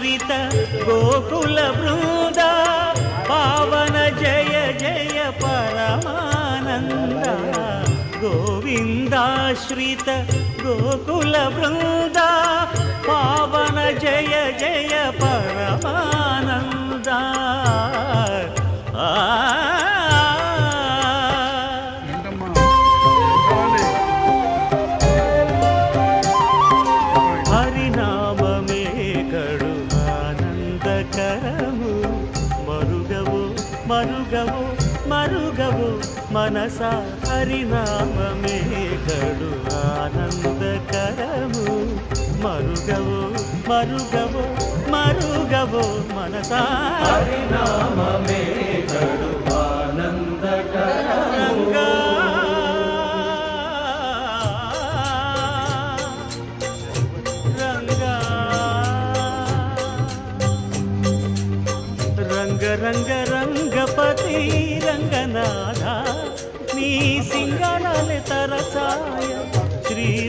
ఆశ్రిత గోకుల బృంద పావన జయ జయ పరమానంద గోవిందాశ్రిత గోకుల బృంద పావన జయ జయ పరమానందా. మనస హరినామే గడు ఆనందకరము. మరుగవో మరుగవో మరుగవో మనసా హరినామ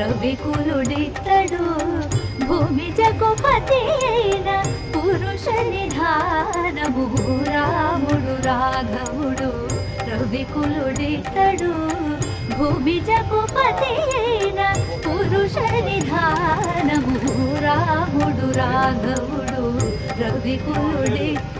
రవికులుడిత్తడు భూమి జగుపతి అయిన పురుష నిధానము. రాముడు రాఘవుడు రవికులుడిత్తడు భూమి జగుపతి అయిన పురుష నిధానము. రాముడు రాఘవుడు రవికులుడితడు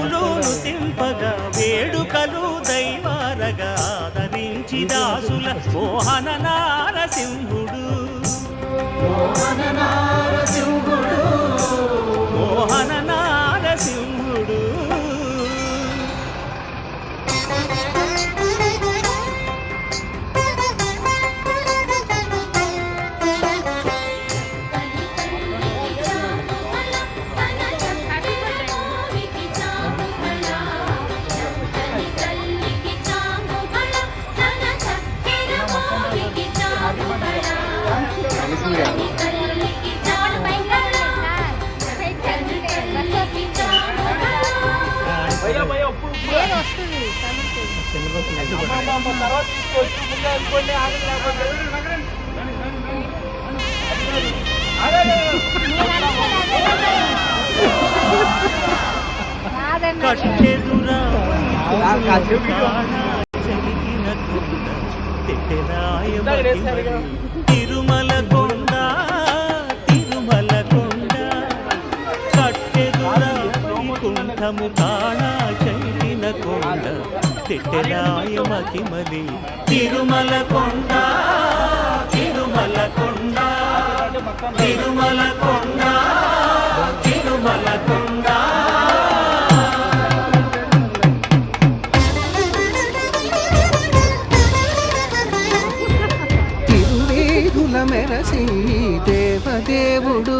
తింపగా మోహన కట్టెదురా చెలిగిన కొండ తిరుమల కొండ తిరుమల కొండ కట్టెదురా కుంఠము కాణ కొండ తెట్టెరాయమతి మలి తిరుమల కొండ తిరుమల కొండ తిరుమల కొండ తిరుమల కొండ తిరువేదుల మెరసి దేవదేవుడు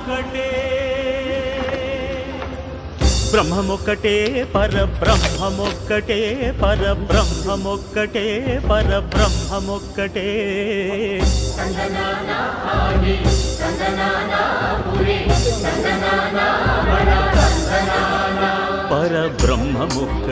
పరబ్రహ్మమొక్కటే బ్రహ్మమొక్కటే పరబ్రహ్మమొక్కటే పరబ్రహ్మమొక్కటే పరబ్రహ్మమొక్కటే. పరబ్రహ్మముక్క